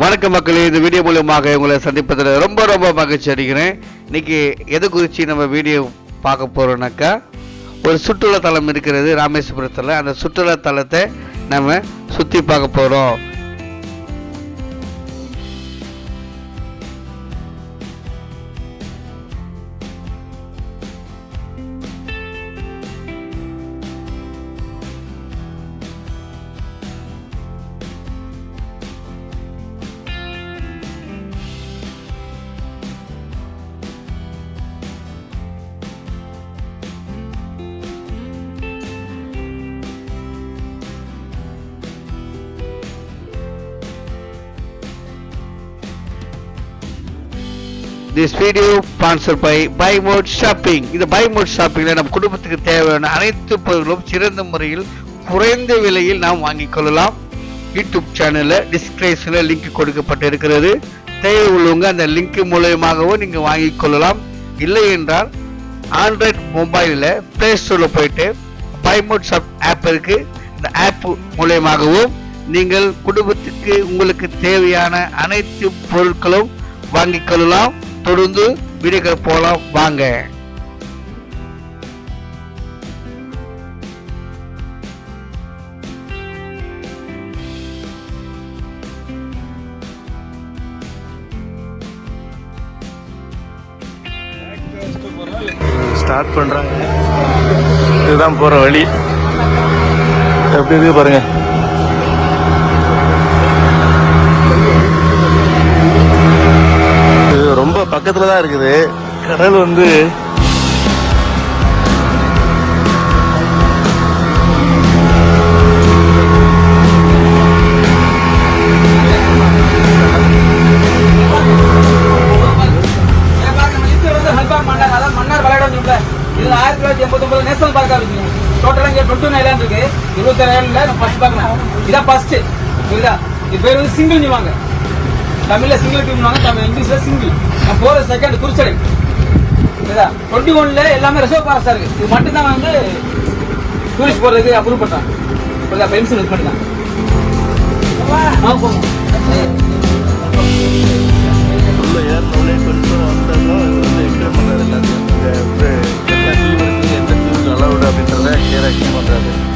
வணக்க மக்களே இந்த வீடியோ மூலமாக உங்களை சந்திப்பதில் ரொம்ப ரொம்ப மகிழ்ச்சி அடைகிறேன். இன்னைக்கு எது குறித்து நம்ம வீடியோ பார்க்க போகிறோம்னாக்கா ஒரு சுற்றுலா தலம் இருக்கிறது ராமேஸ்வரத்தில். அந்த சுற்றுலா தலத்தை நம்ம சுற்றி பார்க்க போகிறோம் this video sponsor by buy mode shopping இந்த பை மோட் ஷாப்பிங்கில் நம்ம குடும்பத்துக்கு தேவையான அனைத்து பொருட்களும் சிறந்த முறையில் குறைந்த விலையில் நாம் வாங்கிக் கொள்ளலாம். யூடியூப் சேனலில் டிஸ்கிரிப்ஷனில் லிங்க் கொடுக்கப்பட்டு இருக்கிறது தேவை உள்ளவங்க அந்த லிங்க் மூலயமாகவும் நீங்கள் வாங்கிக் கொள்ளலாம். இல்லை என்றால் ஆண்ட்ராய்ட் மொபைலில் ப்ளே ஸ்டோரில் போயிட்டு பை மோட் ஷாப் ஆப் இருக்கு. இந்த ஆப் மூலயமாகவும் நீங்கள் குடும்பத்துக்கு உங்களுக்கு தேவையான அனைத்து பொருட்களும் வாங்கிக் கொள்ளலாம். தொடர்ந்து வீடியோக்கள் போலாம் வாங்க. ஸ்டார்ட் பண்ணுறாங்க இதுதான் போகிற வழி. எப்படி இருக்கு பாருங்கள் பக்கத்துல தான் இருக்குது கடல் வந்து இது வந்து ஹல்பாங் மன்னர் அதாவது மன்னர் விளையாட சொல்ல இதுல ஆயிரத்தி தொள்ளாயிரத்தி எண்பத்தி ஒன்பது நேஷனல் பார்க்கா இருக்கு டோட்டலாக இங்கே டுவெண்ட்டி நைன் ஐலாண்ட் இருக்கு இருபத்தி ஏழுல நம்ம ஃபர்ஸ்ட் பார்க்கலாம் இதான் ஃபர்ஸ்ட் புரியுதா இது பேர் வந்து சிங்கிள்னு வாங்க தமிழில் சிங்கிள் டீம்னாங்க தமிழ் இங்கிலீஷில் சிங்கிள் நான் போகிற செகண்ட் குருச்சடை புரியுதா டுவெண்ட்டி ஒன்ல எல்லாமே ரிசர்வ் பாஸாக இருக்குது இது மட்டும் தான் வந்து டூரிஸ்ட் போகிறதுக்கு அப்ரூவ் பண்றாங்க புரியுதா பென்ஷன் இது பண்ணிக்கலாம் ஆ, போங்க. உள்ள ஏறினோடனே கொஞ்சம் வந்தோம் வந்து எக்ஸ்பிளைன் எல்லாத்தையும் எந்த அப்படின்றத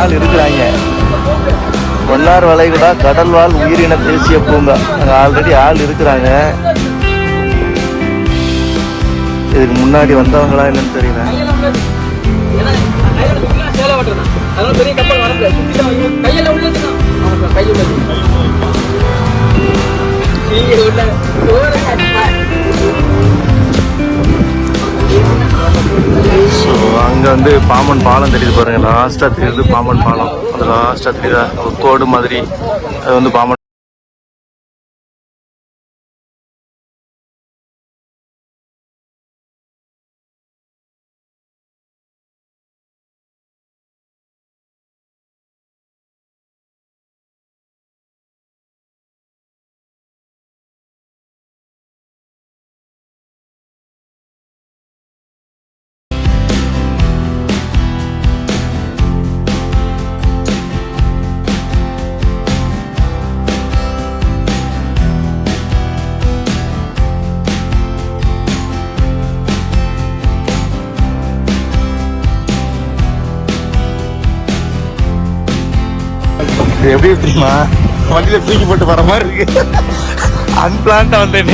ஆள் இருக்கிறாங்க. மன்னார் வளைகுடா கடல்வாழ் உயிரின தேசிய பூங்கா. அங்கே ஆல்ரெடி ஆள் இருக்கிறாங்க. இதுக்கு முன்னாடி வந்தவங்களா என்னன்னு தெரியல. பாம்பன் பாலம் தெரியுது பாருங்க. லாஸ்ட்டாக தெரியுது பாம்பன் பாலம். அது லாஸ்ட்டாக தெரியுதா? ஒரு கோடு மாதிரி. அது வந்து பாம்பன் இது எப்படி தெரியுமா? வண்டியில தூக்கி போட்டு வர மாதிரி இருக்கு. அன்பிளான்டா வந்தேன்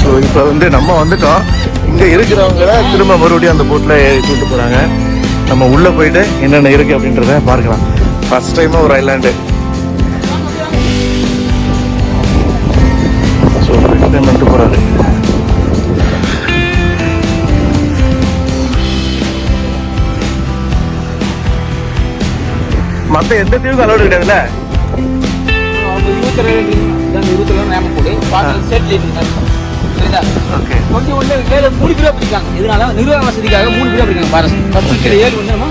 ஸோ இப்போ வந்து நம்ம வந்துட்டோம். இங்கே இருக்கிறவங்கள திரும்ப மறுபடியும் அந்த போட்டில் கூப்பிட்டு போகிறாங்க நம்ம உள்ளே போயிட்டு என்னென்ன இருக்குது அப்படின்றத பார்க்கலாம். ஃபஸ்ட் டைமாக ஒரு ஐலாண்டு ஸோ ஃபஸ்ட் டைம் வந்துட்டு போகிறாரு மற்ற எந்த தீவுக்கும் அலோடு கிடையாதுல்ல? அவங்க இருபத்தி ரெண்டு இருபத்தி ரெண்டு நேமம் போடு. செட் சரிதா ஓகே கொஞ்சம் உள்ள மேல மூணு பேரா பிடிக்காங்க இதனால நிர்வாக வசதிக்காக மூணு பேரா பிடிக்காங்க பாரஸ் ஃபர்ஸ்ட் கீழே ஏழு வந்து நம்ம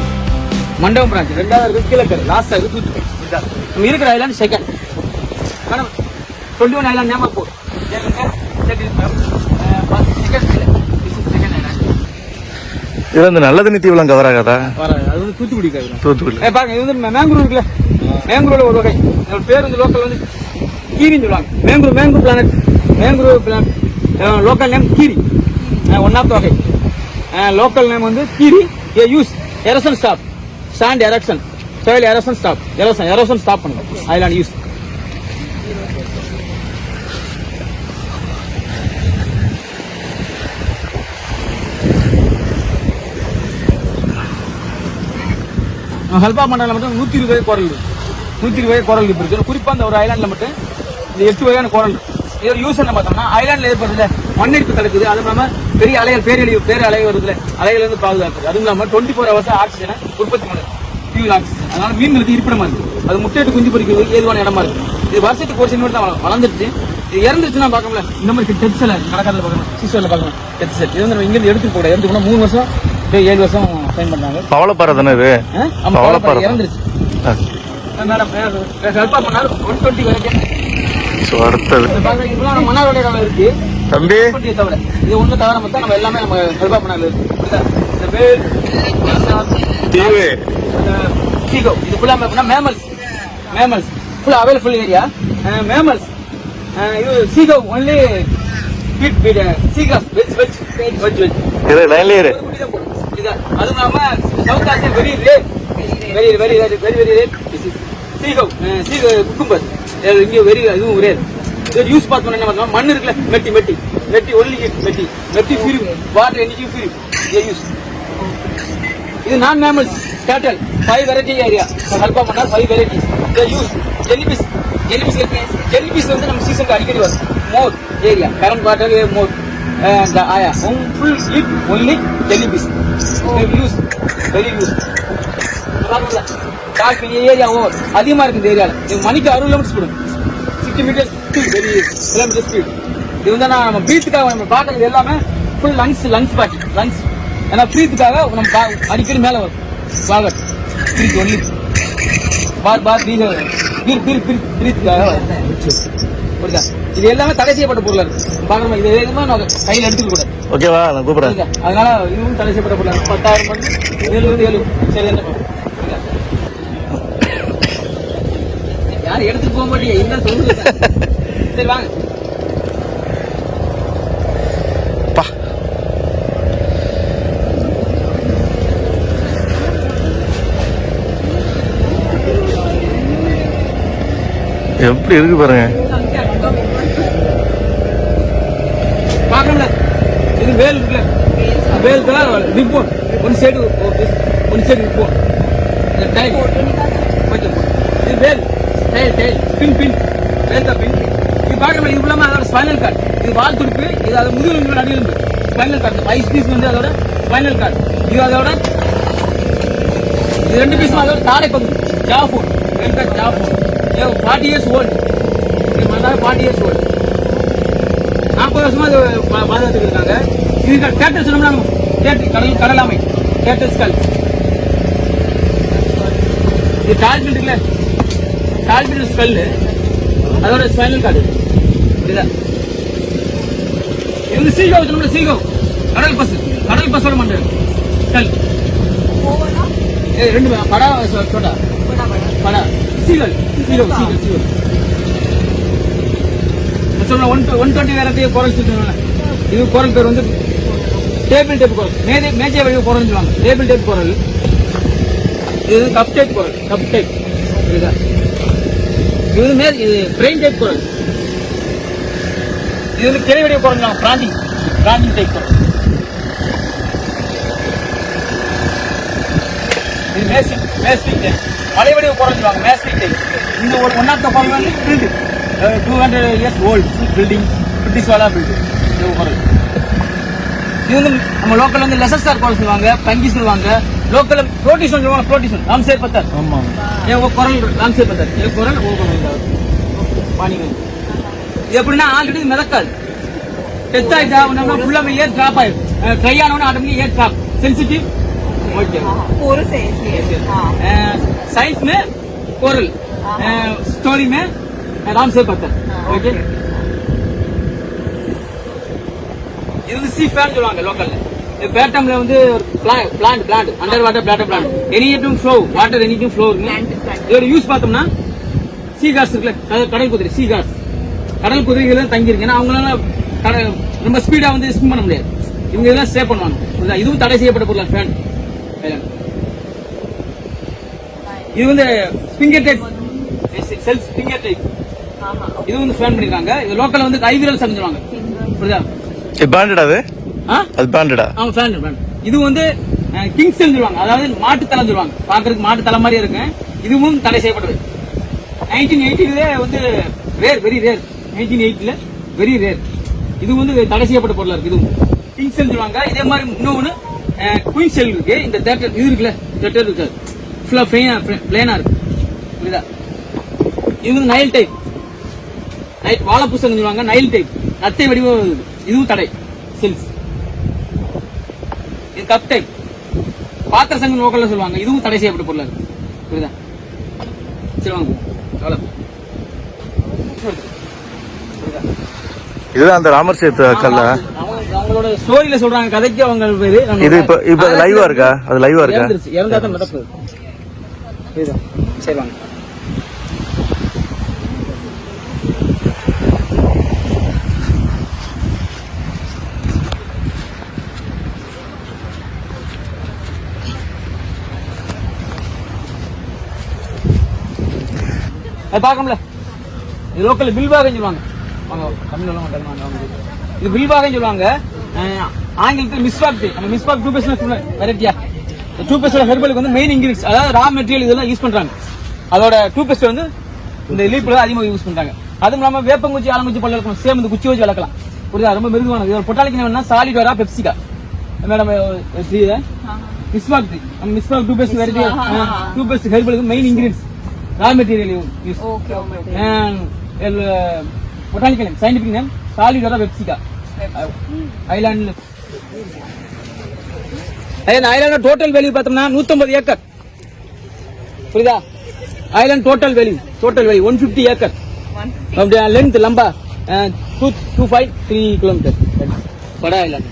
மண்டபம் பிரான்ச் ரெண்டாவது இருக்கு கீழக்கரை லாஸ்ட் இருக்கு தூத்துக்குடி? நம்ம இருக்கிற island second madam twenty one island ஞாபகம் போ. இதில் இந்த நல்ல தண்ணி தீவுலாம் கவர் ஆகாதா தூத்துக்குடி தூத்துக்குடி. பாருங்க இது வந்து மேங்குரு இருக்குல்ல? மேங்குருல ஒரு வகை. பேர் வந்து லோக்கல் வந்து கீரின்னு சொல்லுவாங்க. Mangrove mangrove plant mangrove plant local name கீரி. ஒன் ஆஃப் வகை. லோக்கல் நேம் வந்து கீரி a use erosion stop sand erosion soil erosion stop erosion erosion stop பண்ணுங்க. ஐலாண்ட் யூஸ் ஹெல்பா மண்டலம் மட்டும் நூற்றி இருபது வகை குரல் இருக்கு. நூற்றி இருபது வகை குரல் இருக்கு. குறிப்பாக அந்த ஒரு ஐலாண்டில் மட்டும் இந்த எட்டு வகையான குரல் இதோட யூஸ் என்ன பார்த்தோம்னா ஐலாண்டில் ஏற்படுறதுல மண்ணெடுப்பு தடுக்குது. அதுவும் இல்லாமல் பெரிய அலைகள் பேரழிவு பேர அலை வருதுல. அலைகள் இருந்து பாதுகாக்குது. அதுவும் இல்லாமல் டுவெண்ட்டி ஃபோர் ஹவர்ஸ் ஆக்சிஜனை உற்பத்தி பண்ணுது. ஃபியூல் ஆக்சிஜன் அதனால மீன்களுக்கு இருப்பிடமா இருக்கு. அது முட்டையிட்டு குஞ்சு பொறிக்கிறது ஏதுவான இடமா இருக்கு. இது வருஷத்துக்கு ஒரு சின்ன தான் வளர்ந்துருச்சு. இது இறந்துருச்சுன்னா பார்க்கல இந்த மாதிரி டெத் செல் கடற்கரையில் பார்க்கணும். சிசுவில் பார்க்கணும். டெத் செல் இது வந்து நம்ம இங்கிருந்து எடுத்து போட எடுத்துக்கணும் மூணு வருஷம் அப்படியே ஏழு வருஷம் சைன் பண்ணாங்க. பவளப்பாறை தானே இது? பவளப்பாறை இறந்துருச்சு. ஸோ அடுத்தது. தம்பி? இது ஒண்ணு தவிர மொத்தம் நம்ம எல்லாமே நம்ம? இந்த வேல் தீவு. Sea cow. இது ஃபுல்லா எப்படின்னா மேமல்ஸ். மேமல்ஸ். ஃபுல்லா அவைலபிள் ஏரியா மேமல்ஸ். இது sea cow only sea cows veg veg veg veg இரு லைன்ல இரு அதுவும் இல்லாமல் South Asia very rare very very very very very rare sea cow sea cow cucumber இங்க வெரி இதுவும் ரேர் இது. யூஸ் பார்த்தோம்னா என்ன பார்த்தோம்னா மண் இருக்குல்ல muddy muddy. Muddy only muddy. Muddy pure water energy pure use இது non mammals cattle five variety area ஹெல்ப்பா பண்ணா five varieties use jellyfish jellyfish jellyfish வந்து நம்ம சீசனுக்கு அடிக்கடி வரும். More area current water more ஆயா. Full eat only jellyfish use very use கால் area over அதிகமா இருக்கு இந்த ஏரியால மணிக்கு அறுபது கிலோமீட்டர் போடும். Sixty metre very kilometre speed இது வந்து நான் நம்ம பீத்துக்காக நம்ம பார்க்கறது எல்லாமே ஃபுல் லங்ஸ் லங்ஸ் பாட்டி லங்ஸ் ஏன்னா பிரீத்துக்காக நம்ம பா- அடிக்கடி மேலே வரும். பாகட் பிரீத் ஒன்லி பார் பார் பீர் பீர் பீர் பிரீத்துக்காக வரும். புரியுதா? இது எல்லாமே தடை செய்யப்பட்ட பொருளாக இருக்குது பார்க்குறோம் இது எதுவுமே நான் கையில் எடுத்துக்க கூடாது. ஓகேவா? நான் கூப்பிட்றேன். அதனால இதுவும் தடை செய்யப்பட்ட பொருளாக இருக்குது பத்தாயிரம் எழுபது ஏழு சரி என்ன யாரும் எடுத்து போக மாட்டீங்க. என்ன சொல்லுங்க சரி வாங்க. எப்படி இருக்கு பாருங்க? இது வேல் இருக்குல்ல வேல் தான் report. One side one side report. இந்த டைல் ஓகே. இது வேல். டைல் டைல் பின் பின். வேல் தான் பின் இது பார்க்கல இது இல்லாமல் அதோட ஸ்பைனல் கார்டு இது வால் துடுப்பு இது அதோட முதுகெலும்பு நடுவெலும்பு ஸ்பைனல் கார்டு ஐஸ் பீஸ் வந்து அதோட ஸ்பைனல் கார்டு இது அதோட இது ரெண்டு பீஸும் அதோட தாடை ஜா ஃபோன் ரெண்டு ஜாஃபோன் ஃபார்ட்டி இயர்ஸ் ஓல்டு இது மாதிரி ஃபார்ட்டி இயர்ஸ் ஓல்டு நாற்பது வருஷமாக இது பா- இருக்காங்க. இது கேட்டல் சொன்னோம்னா கேட்டு கடல் கடலாமை கேட்டல் ஸ்கல் இது டால்பின் இருக்குல்ல? டால்பின் ஸ்கல் அதோட ஸ்பைனல் கார்டு இதுதான். இது வந்து சீகோ சொன்னோம்ல சீகோ. கடல் பஸ் கடல் பஸ்ஸோட மண்டை. ஸ்கல் ரெண்டு படா சோட்டா படா seagull sea cow seagull seagull one one twenty வேறத்தையே coral சொல்லுவாங்க இது குரல் பேர் வந்து டேபிள் டேப் குரல். மேஜை மேஜை வடிவ குரல் சொல்லுவாங்க. Table type coral. இது cup type coral. Cup type. இதுதா இது மேல் இது பிரெயின் டைப் குரல். இது வந்து கிளை வடிவ குரல் பிராந்தி. பிராந்தி பிராண்டிங் டைப் குரல். இது மேசிக் மேஸ்டிக் டைப். மலை வடிவ குரல் சொல்லுவாங்க. Massive type. இந்த ஒரு ஒன் ஆஃப் த குரல் வந்து built two hundred years old building British வாலா பில்டிங் இது குரல். இது வந்து நம்ம லோக்கல் வந்து லெசர் ஸ்டார் குரல் சொல்லுவாங்க பங்கி சொல்லுவாங்க லோக்கல் புரோட்டிஷன் சொல்லுவாங்க புரோட்டிஷன் ராம்சேர் பத்தர் ஆமா ஏ உங்க குரல் ராம்சேர் பத்தர் ஏ குரல் ஓ குரல் பாணிகள் இது எப்படின்னா ஆல்ரெடி மிதக்காது டெஸ்ட் ஆயிட்டா உடனே ஃபுல்லாக ஏர் ட்ராப் ஆயிடும் try ஆனவொடனே automatic air drop sensitive okay पूरे से इसलिए हाँ साइंस में कोरल स्टोरी में राम से पत्थर ஓகே இது வந்து சி ஃபேன் சொல்லுவாங்க லோக்கல்ல பேட்டம்ல வந்து plant plant under water plant plant any டும் ஃப்ளோ வாட்டர் எனி டும் ஃப்ளோ. இதோட யூஸ் பார்த்தோம்னா சீ கார்ஸ் இருக்குல்ல கடல் குதிரை சீ கார்ஸ் கடல் குதிரைகள் தங்கியிருக்கு. ஏன்னா அவங்களால ரொம்ப ஸ்பீடா வந்து ஸ்விம் பண்ண முடியாது. இவங்க இதெல்லாம் ஸ்டே பண்ணுவாங்க? இதுவும் தடை செய்யப்பட்ட பொருள் ஃபேன் இது வந்து finger type self finger type இது வந்து ஃபேன் பண்ணிருக்காங்க. இது லோக்கல்ல வந்து கைவிரல் செஞ்சுருவாங்க புரியுதா? பேண்டடா அது? அது பேண்டடா அவங்க ஃபேன் ஃபேன் இது வந்து கிங்ஸ் சொல்லுவாங்க. அதாவது மாட்டு தலை சொல்லுவாங்க. பாக்குறதுக்கு மாட்டு தலை மாதிரி இருக்கு இதுவும் தடை செய்யப்பட்டது. நைன்டீன் எயிட்டில வந்து ரேர் வெரி ரேர் நைன்டீன் எயிட்டில வெரி ரேர் இது வந்து தடை செய்யப்பட்ட பொருளா இருக்கு இதுவும். கிங்ஸ் சொல்லுவாங்க. இதே மாதிரி இன்னொன்னு குயின் செல் இருக்கு. இந்த தேட்டர் இது இருக்குல்ல தேட்டர் இருக்கு ஃபுல்லா பிளேனா பிளேனா இருக்கு. புரியுதா? இது வந்து நைல் டைப் நைட் வாழைப்பூசம் சொல்லுவாங்க நைல் டைப் நத்தை வடிவம். இதுவும் தடை. செல்ஸ் இது டைப் பாத்திர சங்கம் லோக்கல்ல சொல்லுவாங்க. இதுவும் தடை செய்யப்பட்ட பொருள் இருக்கு. புரியுதா? சரி வாங்க. எவ்வளோ இதுதான் அந்த ராமர் சேத்து கல்ல. அவங்க அவங்களோட ஸ்டோரியில சொல்றாங்க. கதைக்கு அவங்க பேரு இது இப்ப இப்ப லைவா இருக்கா? அது லைவா இருக்கா? இறந்துருச்சு. இறந்தா தான் நடக்குது. இதுதான் சரி வாங்க. அது பார்க்கல இது லோக்கல் பில்பாகன்னு சொல்லுவாங்க. வாங்க தமிழ்ல மாட்டாங்க வாங்க. இது பில்பாகன்னு சொல்லுவாங்க. ஆங்கிலத்தில் மிஸ்வாக் நம்ம மிஸ்வாக் டூ பேஸ்ட் வெரைட்டியா டூ பேஸ்டோட ஹெர்பலுக்கு வந்து மெயின் இன்கிரீடியன்ஸ் அதாவது ரா மெட்டீரியல் இதெல்லாம் யூஸ் பண்றாங்க. அதோட டூ பேஸ்ட் வந்து இந்த லீப்ல அதிகமாக யூஸ் பண்றாங்க. அதுவும் இல்லாம வேப்பங்குச்சி ஆலங்குச்சி பல்ல இருக்கும். சேம் இந்த குச்சி வச்சு வளர்க்கலாம். புரியுதா? ரொம்ப மிருதுவானது. இதோட பொட்டாலிக்கு என்ன சாலிட் வரா பெப்சிகா மேடம் மிஸ்வாக் நம்ம Meswak toothpaste variety toothpaste ஹெர்பலுக்கு main ingredients raw material used. Okay, raw material. And uh, botanical name, scientific island total value பார்த்தோம்னா நூற்றம்பது ஏக்கர். புரியுதா? Island total value total value one fifty acre. அப்படியா length Lamba two two five three kilometre வட island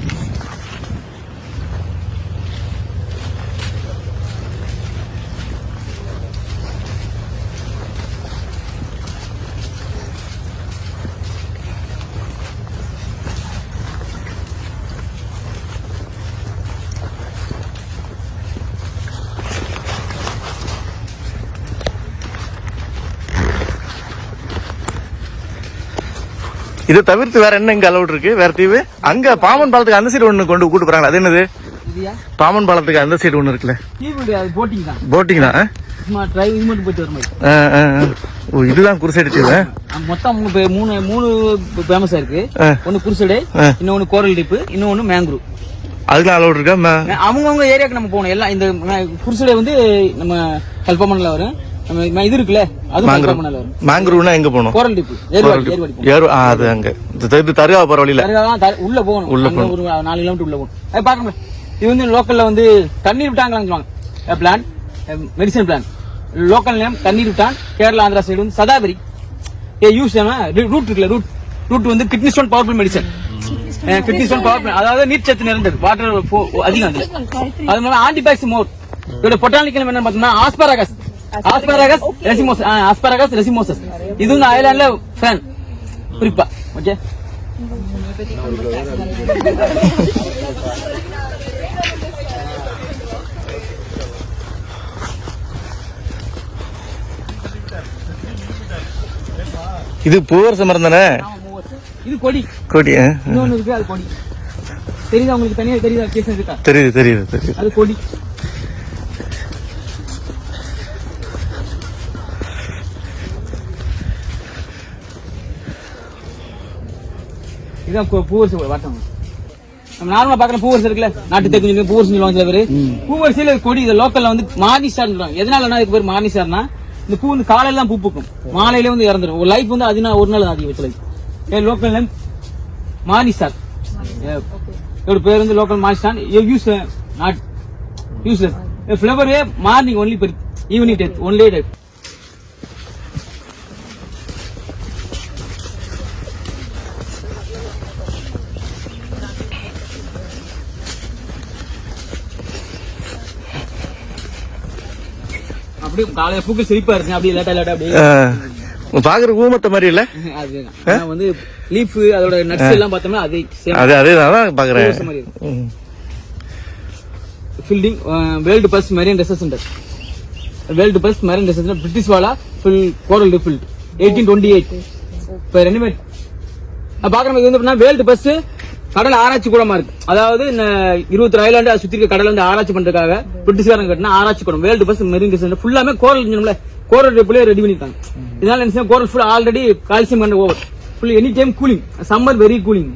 இதை தவிர்த்து வேற என்ன இங்க அலௌட் இருக்கு? வேற தீவு? அங்க பாம்பன் பாலத்துக்கு அந்த சைடு ஒண்ணு கொண்டு கூட்டு போறாங்க அது என்னது? பாம்பன் பாலத்துக்கு அந்த சைடு ஒண்ணு இருக்குல்ல. போட்டிங் தான். போட்டிங் தான். ஓ இதுதான் குருசைடு தீவு மொத்தம் மூணு மூணு ஃபேமஸா இருக்கு. ஒன்னு குருசடை. இன்னொன்னு கோரல் டிப்பு இன்னொன்னு மேங்க்ரூவ் அதுக்கெல்லாம் அலௌட் இருக்கா? அவங்கவுங்க ஏரியாக்கு நம்ம போகணும். எல்லாம் இந்த குருசடை வந்து நம்ம கல்பமண்ணில் வரும். நம்ம இது இருக்குல்ல? அது வரும் மேங்க்ரூவ்னா எங்க போகணும்? கோரல் டிப்பு. ஏர்வாடி ஏர்வாடி போகணும். ஏறு ஆ, அது அங்க. இது தருகா போற வழியில. உள்ள போகணும். உள்ள ஒரு நாலு கிலோமீட்டர் உள்ள போகணும். அது பார்க்கணும் இது வந்து லோக்கல்ல வந்து தண்ணீர் விட்டாங்களான்னு சொல்லுவாங்க. Plant medicine plant local name தண்ணீர் விட்டான் கேரளா ஆந்திரா சைடு வந்து சதாபரி. ஏ யூஸ் ரூட் இருக்குல்ல ரூட் ரூட் வந்து kidney stone powerful medicine kidney stone powerful அதாவது நீர்ச்சத்து நிறைந்தது. வாட்டர் அதிகம் அது. அது மாதிரி ஆன்டிபாக்ஸ் மோர். இதோட பொட்டானிக்கல் என்ன பார்த்தோம்னா asparagus asparagus racemosus asparagus racemosus இது வந்து அயர்லாண்ட்ல ஃபேன் குறிப்பா ஓகே இது பூவரச மரம் தானே? இது கொடி. கொடி? இன்னொன்னு இருக்கு அது கொடி. தெரியுதா உங்களுக்கு? தனியா தெரியுதா? கேஸ் இருக்கா? தெரியுது தெரியுது தெரியுது. அது கொடி. இதான் பூ- பூவரசு வாட்டம். நம்ம நார்மலா பாக்குற பூவரசு இருக்குல்ல? நாட்டு தேக்கு பூவரசு சொல்லுவாங்க சில பேரு. பூவரசியில கொடி இது லோக்கல்ல வந்து மார்னிஷார் சொல்லுவாங்க. எதனாலனா இதுக்கு பேர் மார்னிஷார்னா இந்த பூ வந்து காலையில தான் பூ பூக்கும். மாலையில வந்து இறந்துரும். ஒரு லைஃப் வந்து அதுனா ஒரு நாள் தான் அதிக வச்ச லைஃப் ஏ லோக்கல் நேம் மார்னிஷார் இதோட பேர் வந்து local மார்னிஷார் use not useless flower morning only per evening death only death அப்படியே காலையில பூக்கள் சிரிப்பா இருக்கு அப்படியே லேட்டா லேட்டா அப்படியே. ஆ. பாக்குற ஊமத்த மாதிரி இல்ல? அதுதான். வந்து லீஃப் அதோட நட்ஸ் எல்லாம் பார்த்தோம்னா அதே சேம் அது அதே தான் பாக்குறேன். Building world first marine research centre world first marine research centre British வாலா full coral refilled eighteen twenty eight இப்போ ரெண்டுமே பாக்குற இது வந்து வேர்ல்டு ஃபர்ஸ்ட் கடல் ஆராய்ச்சி கூடமா இருக்கு. அதாவது இருபத்தி ஐலாண்டு சுத்தி இருக்க கடல் வந்து ஆராய்ச்சி பண்றதுக்காக பிரிட்டிஷ்காரங்க கட்டினா ஆராய்ச்சி கூடம். வேர்ல்டு ஃபர்ஸ்ட் மெரின் ரிசர்ச் ஃபுல்லாமே கோரல் இன்ஜின்ல கோரல் ரிப்பிலே ரெடி பண்ணிருக்காங்க இதனால என்ன கோரல் ஃபுல் ஆல்ரெடி கால்சியம் கண்ட over full any time cooling summer very cooling.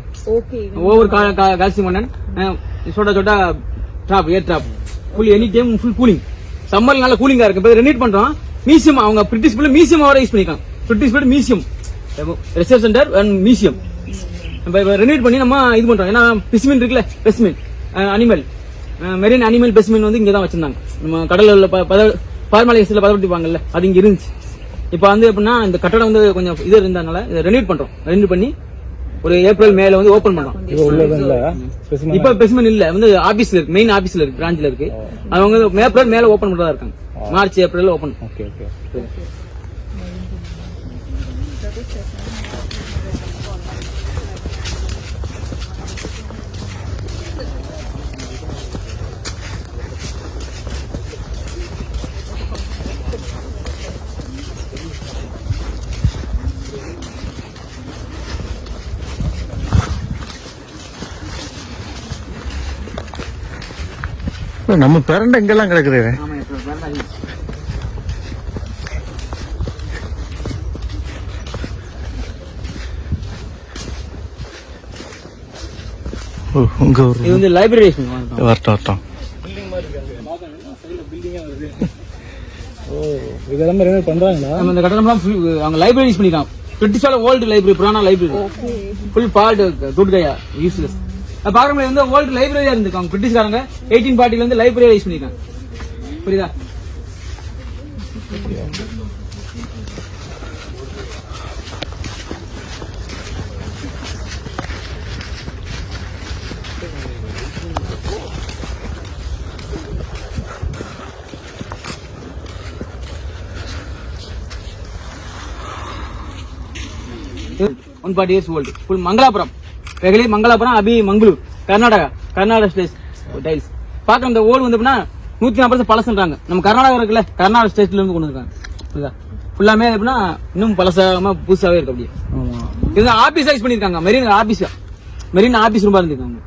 Over calcium மன்னன் சொட்ட சொட்ட drop air drop full any time full cooling சம்மர்ல நல்ல கூலிங்கா இருக்கு. இப்போ ரெனிட் பண்றோம். மியூசியம் அவங்க பிரிட்டிஷ் பிள்ளை மியூசியம் அவரை யூஸ் பண்ணிருக்காங்க பிரிட்டிஷ் பிள்ளை museum research centre and museum இப்போ ரெனிட் பண்ணி நம்ம இது பண்றோம். ஏன்னா பெஸ்மின் இருக்குல்ல specimen animal marine animal specimen வந்து இங்க தான் வச்சிருந்தாங்க. நம்ம கடல்ல உள்ள பத ஃபார்மாலிஸ்ல பதப்படுத்திப்பாங்கல்ல அது இங்க இருந்துச்சு. இப்போ வந்து எப்படின்னா இந்த கட்டடம் வந்து கொஞ்சம் இது இருந்ததுனால இதை ரெனியூட் பண்றோம். ரெனியூட் பண்ணி ஒரு ஏப்ரல் மேல வந்து ஓபன் பண்றோம். இப்ப ஸ்பெசிமன் இல்ல? வந்து ஆபீஸ்ல இருக்கு மெயின் ஆபீஸ்ல இருக்கு பிரான்ச்ல இருக்கு. அவங்க ஏப்ரல் மேல ஓபன் பண்றதா இருக்காங்க. March April open okay okay நம்ம பிறண்ட எங்கெல்லாம் கிடக்குது. ஓ, உங்க இது வந்து லைப்ரரி வரட்டும் வரட்டும். நம்ம இந்த கட்டடம்லாம் அவங்க லைப்ரரி யூஸ் பண்ணிருக்காங்க பிரிட்டிஷால ஓல்டு லைப்ரரி புராண லைப்ரரி ஃபுல் பால்ட் துட்கையா யூஸ்லெஸ் பாக்குறவங்க வந்து ஓல்டு லைப்ரரியா இருந்திருக்காங்க. பிரிட்டிஷ்காரங்க எயிட்டீன் பார்ட்டில இருந்து லைப்ரரி யூஸ் பண்ணிருக்காங்க புரியுதா? One forty years old full Mangalapuram வெகலி Mangalapuram அபி மங்களூர் கர்நாடகா கர்நாடகா ஸ்டேட் டைல்ஸ் பார்க்க இந்த ஓடு வந்து எப்படின்னா நூத்தி நாற்பது பழசுன்றாங்க. நம்ம கர்நாடகா இருக்குல்ல கர்நாடகா ஸ்டேட்ல இருந்து கொண்டு வந்திருக்காங்க புரியுதா? ஃபுல்லாமே எப்படின்னா இன்னும் பழசாம புதுசாவே இருக்கு அப்படியே. இது ஆபீஸ் சைஸ் பண்ணிருக்காங்க மெரின் ஆபீஸ் மெரின் ஆபீஸ் ரூமா இருந்திருக்காங்க.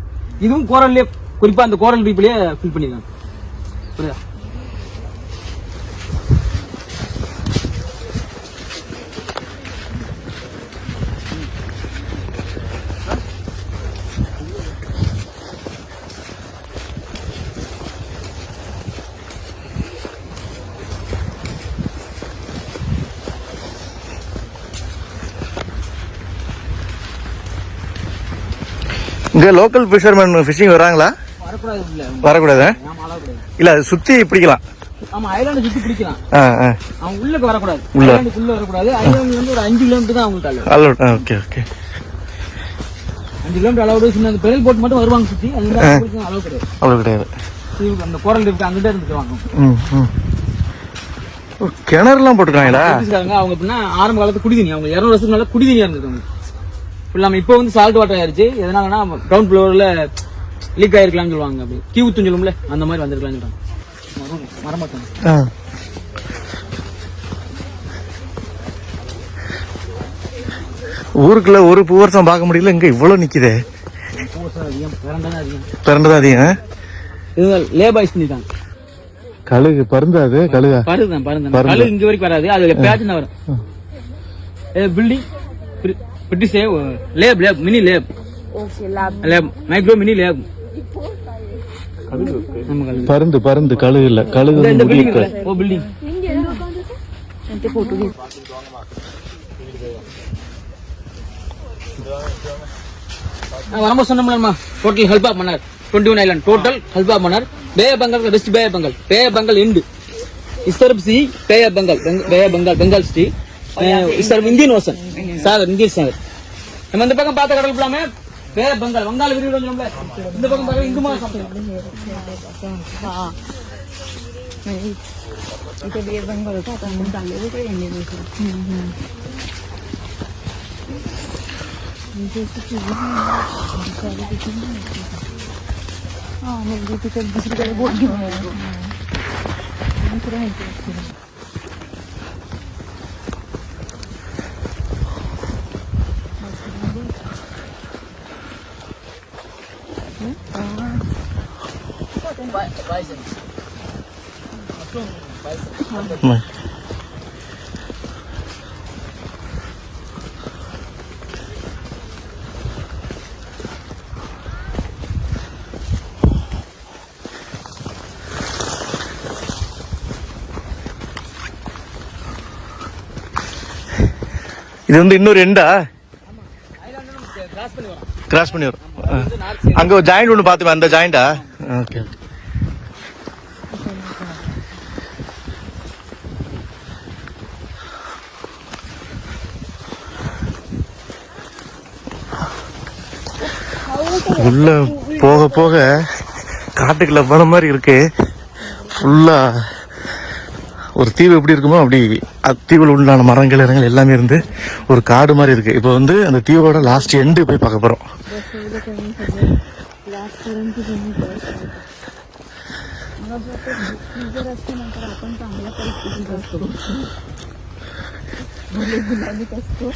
இதுவும் கோரல்லே குறிப்பா அந்த கோரல் ரீப்லயே ஃபில் பண்ணிருக்காங்க புரியுதா? இங்க லோக்கல் ஃபிஷர்மேன் ஃபிஷிங் வராங்களா? வரக்கூடாது இல்ல. சுத்தி பிடிக்கலாம். ஆமா ஐலாண்டு சுத்தி பிடிக்கலாம். அவங்க உள்ளுக்கு வரக்கூடாது. உள்ள. வரக்கூடாது. ஐலாண்டு வந்து ஒரு அஞ்சு கிலோமீட்டர் தான் அவங்களுக்கு அளவு அலோட் ஓகே ஓகே அஞ்சு கிலோமீட்டர் அளவு சின்ன அந்த போட் மட்டும் வருவாங்க சுத்தி. அவங்களுக்கு அளவு கிடையாது. அவ்வளோ கிடையாது. அந்த கோரல் இருக்கு அங்கிட்ட இருந்துக்குவாங்க கிணறுலாம் போட்டுருக்காங்களா? அவங்க எப்படின்னா ஆரம்ப காலத்து குடிதண்ணி. அவங்க இருநூறு வருஷத்துக்கு மேல குடிதண்ணியா இருந்திருக்காங்க. இல்லாம இப்போ வந்து சால்ட் வாட்டர் ஆயிருச்சு. எதனாலனா கிரவுண்ட் ஃப்ளோர்ல லீக் ஆயிருக்கலாம்னு சொல்லுவாங்க. அப்படி தீ ஊத்துன்னு சொல்லும்ல அந்த மாதிரி வந்திருக்கலாம்னு சொல்றாங்க. மரம் ஊருக்குள்ள ஒரு பூவரசம் பார்க்க முடியல இங்க இவ்வளவு நிக்குதே. பிறந்தானே அதிகம் லேபாய்ஸ் பண்ணிருக்காங்க கழுகு பருந்தாது கழுகா? பருதான் பருதான் பருந்து. கழு இங்க வரைக்கும் வராது அது பேட்ச் தான் வரும். Building British lab lab mini lab lab. Lab micro mini lab நம்ம கழுகு பருந்து பருந்து கழுகு இல்ல. கழுகு ஓ பில்டிங் photo dia. வரும்போது சொன்னோம்லம்மா total gulf of Mannar twenty one island total gulf of Mannar bay of Bengal west bay of Bengal bay of Bengal and இஸ்தர்ப் sea bay of Bengal bay of Bengal Bengal sea இஸ்தர்ப் Indian ocean Sagar Indian Sagar நம்ம இந்த பக்கம் பார்த்த கடல் ஃபுல்லாமே பே of Bengal வங்காள விரிவுல சொல்லுவோம்ல இந்த பக்கம் பார்க்க இந்து மகாசமுத்திரம் हाँ. नहीं. Itu dia bengal tu akan muntah lagi இது வந்து இன்னொரு எண்டா கிராஸ் பண்ணி வரோம். அங்க ஒரு ஜாயிண்ட் ஒன்று பார்த்துமே அந்த ஜாயிண்டா ஓகே உள்ள போக போக காட்டுக்குள்ள போன மாதிரி இருக்கு. ஃபுல்லா ஒரு தீவு எப்படி இருக்குமோ அப்படி அத்தீவில் உள்ளான மரங்கள் இடங்கள் எல்லாமே இருந்து ஒரு காடு மாதிரி இருக்கு. இப்போ வந்து அந்த தீவோட லாஸ்ட் எண்டு போய் பார்க்க போறோம்.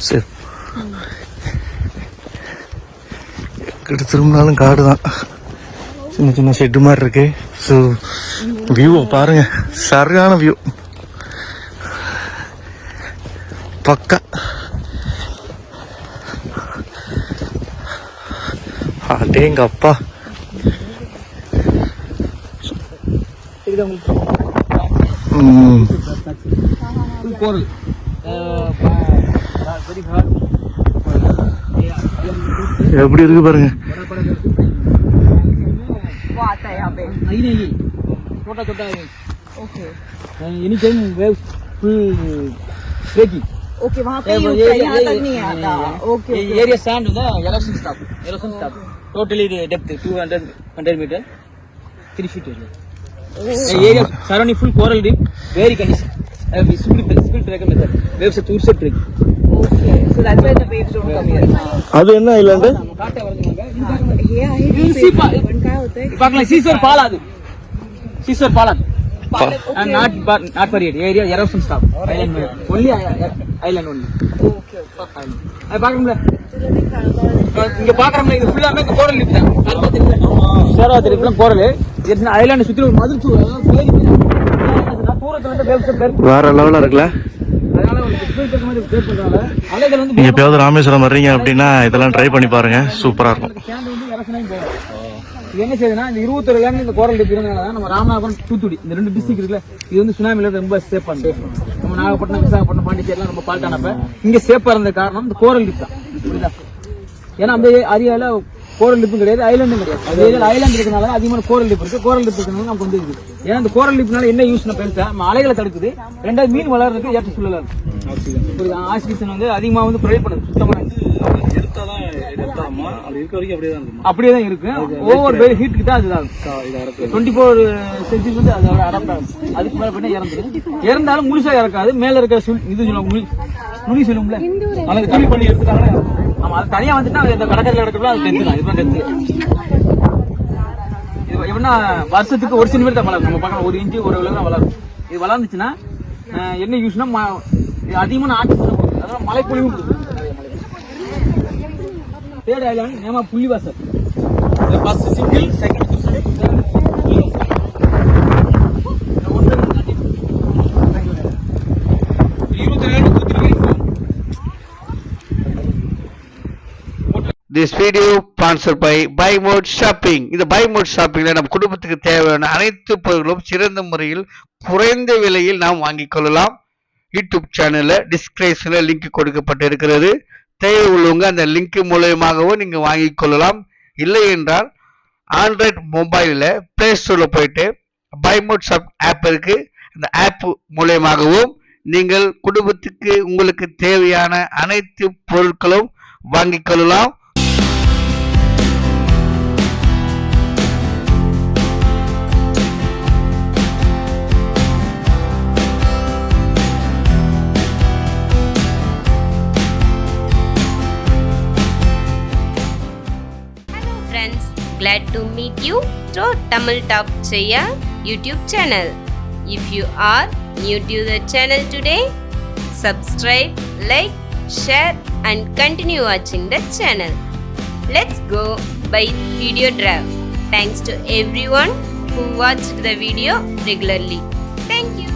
சரி. கிட்ட திரும்பினாலும் காடு தான். சின்ன சின்ன ஷெட்டு மாதிரி இருக்கு. ஸோ வியூவை பாருங்க. சரியான வியூ பக்கா. அடேங்க அப்பா. போறது எப்படி இருக்கு பாருங்க Wah, आता है यहाँ पे. नहीं नहीं छोटा छोटा Okay. Any time wave full breaking Okay, वहाँ पे ही होता है, यहाँ तक नहीं आता. Okay, okay. एरिया स्टैंड होता है erosion stop erosion stop totally depth 200 100 metre 3 feet area surrounding full coral reef very condition speed speed tracker method wave से टूर அது என்ன இல்ல సీసర్ పాల్ అది సీసర్ పాల్ అది not not for it area erosion stop island only island only அது பாக்குறோம்ல இங்க பாக்குறோம்ல இது ஃபுல்லாமே கோரல் லிப் தான். சேராவதி லிப்லாம் கோரல் ஐலாண்ட் சுத்தி ஒரு மதுரை தூரத்துல இருந்து வேற லெவலா இருக்குல்ல? அதனால ஒரு டிஸ்பிளே இருக்கிற மாதிரி பேர் பண்றாங்க. அலைகள் வந்து நீங்க எப்பயாவது ராமேஸ்வரம் வர்றீங்க அப்படின்னா இதெல்லாம் ட்ரை பண்ணி பாருங்க. சூப்பரா இருக்கும். என்ன செய்யுதுன்னா இந்த இருபத்தொரு லேண்ட் இந்த கோரல் தான் நம்ம ராமநாதபுரம் தூத்துக்குடி இந்த ரெண்டு டிஸ்ட்ரிக்ட் இருக்குல்ல இது வந்து சுனாமில ரொம்ப சேஃப் பண்ணு நம்ம நாகப்பட்டினம் விசாகப்பட்டினம் பாண்டிச்சேரிலாம் ரொம்ப பால்ட்டானப்ப இங்க சேஃபா இருந்த காரணம் இந்த கோரல் டிப் தான் புரியுதா? ஏன்னா அந்த ஏரியால கோரல் டிப்பும் கிடையாது ஐலாண்டும் கிடையாது. அந்த ஏரியால ஐலாண்ட் இருக்கனால அதிகமான கோரல் டிப் இருக்கு. கோரல் டிப் இருக்கனால நமக்கு வந்து இருக்குது ஏன்னா இந்த கோரல் டிப்னால என்ன யூஸ் பெருசா நம்ம அலைகளை தடுக்குது. ரெண்டாவது மீன் வளர்றதுக்கு ஏற்ற சூழலா இருக்கு. ஆக்சிஜன் வந்து அதிகமா வந்து ப்ரொவைட் பண்ணுது சுத்தமான அப்படியே தான் இருக்கு. ஓவர் வெயில் ஹீட்டுக்கு தான் அதுதான் டுவெண்ட்டி ஃபோர் சென்சிஸ் வந்து அதோட அடாப்ட் ஆகும் அதுக்கு மேல பண்ணி இறந்துடும் இறந்தாலும் முழுசா இறக்காது. மேல இருக்க சுல்- இது சொல்லுவாங்க முனி நுனி சொல்லும்ல அதுக்கு துணி பண்ணி எடுத்துட்டாங்கன்னா ஆமா அது தனியா வந்துட்டா அது இந்த கடற்கரையில் கிடக்கிறப்ப அது டெத்து தான். இது டெத்து எப்படின்னா வருஷத்துக்கு ஒரு சென்டிமீட்டர் தான் வளரும். நம்ம பார்க்கலாம் ஒரு இன்ச்சு ஒரு விலங்கு தான் வளரும். இது வளர்ந்துச்சுன்னா என்ன யூஸ்னா ம- இது அதிகமான ஆக்சிஜன் கொடுக்குது அதாவது மழை பொழிவு கொடுக்குது third island நேமா Pullivasal first single second this video sponsor by by mode shopping இந்த பை மோட் ஷாப்பிங்கில் நம்ம குடும்பத்துக்கு தேவையான அனைத்து பொருட்களும் சிறந்த முறையில் குறைந்த விலையில் நாம் வாங்கிக் கொள்ளலாம். யூடியூப் சேனலில் டிஸ்கிரிப்ஷனில் லிங்க் கொடுக்கப்பட்டிருக்கிறது. தேவை உள்ளவங்க அந்த லிங்க் மூலயமாகவும் நீங்கள் வாங்கிக் கொள்ளலாம். இல்லை என்றால் ஆண்ட்ராய்ட் மொபைலில் பிளே ஸ்டோரில் போயிட்டு பை மோட் ஷாப் ஆப் இருக்குது அந்த ஆப் மூலயமாகவும் நீங்கள் குடும்பத்துக்கு உங்களுக்கு தேவையான அனைத்து பொருட்களும் வாங்கிக் கொள்ளலாம். Glad to meet you to Tamil Top Cheya YouTube channel. If you are new to the channel today, subscribe, like, share and continue watching the channel. Let's go by video drive. Thanks to everyone who watched the video regularly. Thank you.